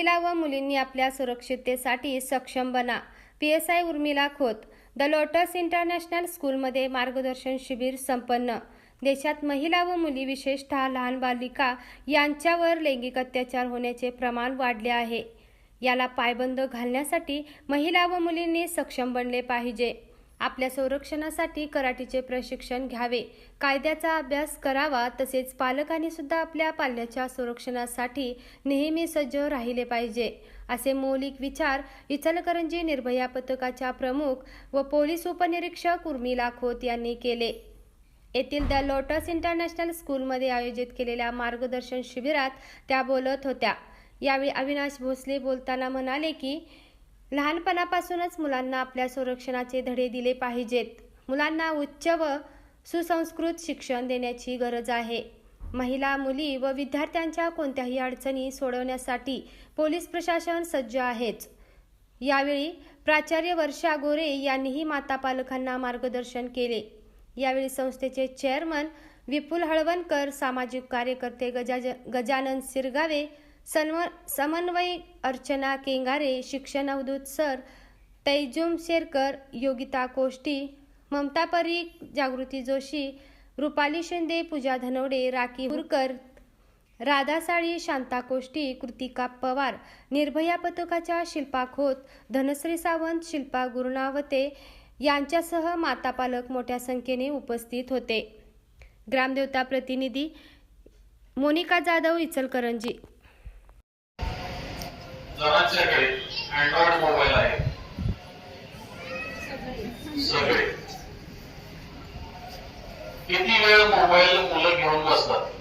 महिला व मुलींनी आपल्या सुरक्षिततेसाठी सक्षम बना. P S I Urmila Khot the Lotus International स्कूलमध्ये मार्गदर्शन शिबिर संपन्न. देशात महिला व मुली विशेषतः लहान बालिका यांच्यावर लैंगिक अत्याचार होण्याचे प्रमाण वाढले आहे. याला पायबंद घालण्यासाठी महिला व मुलींनी सक्षम बनले पाहिजे. आपल्या संरक्षणासाठी कराटीचे प्रशिक्षण घ्यावे. कायद्याचा अभ्यास करावा तसेच पालकांनी सुद्धा आपल्या पाल्याच्या संरक्षणासाठी नेहमी सज्ज राहिले पाहिजे. असे मौलिक विचार इचलकरंजी निर्भया पथकाच्या प्रमुख व पोलीस उपनिरीक्षक उर्मिला खोत यांनी केले. येथील द लोटस इंटरनॅशनल स्कूलमध्ये आयोजित केलेल्या मार्गदर्शन शिबिरात त्या बोलत होत्या. यावेळी अविनाश भोसले बोलताना म्हणाले की लहानपणापासूनच मुलांना आपल्या संरक्षणाचे धडे दिले पाहिजेत. मुलांना उच्च व सुसंस्कृत शिक्षण देण्याची गरज आहे. महिला मुली व विद्यार्थ्यांच्या कोणत्याही अडचणी सोडवण्यासाठी पोलीस प्रशासन सज्ज आहेच. यावेळी प्राचार्य वर्षा गोरे यांनीही माता पालकांना मार्गदर्शन केले. यावेळी संस्थेचे चेअरमन विपुल हळवणकर सामाजिक कार्यकर्ते गजाज गजानन सिरगावे सन्व समन्वय अर्चना केंगारे शिक्षण अवधूत सर तैजुम शेरकर योगिता कोष्टी ममता परीख जागृती जोशी रुपाली शिंदे पूजा धनवडे राखी हुरकर राधा साळी शांता कोष्टी कृतिका पवार निर्भया पथकाच्या शिल्पा खोत धनश्री सावंत शिल्पा गुरुनावते यांच्यासह माता पालक मोठ्या संख्येने उपस्थित होते. ग्रामदेवता प्रतिनिधी मोनिका जाधव इचलकरंजी जणांच्याकडे अँड्रॉइड मोबाईल आहे. सगळे. किती वेळ मोबाईल मुलं घेऊन बसतात?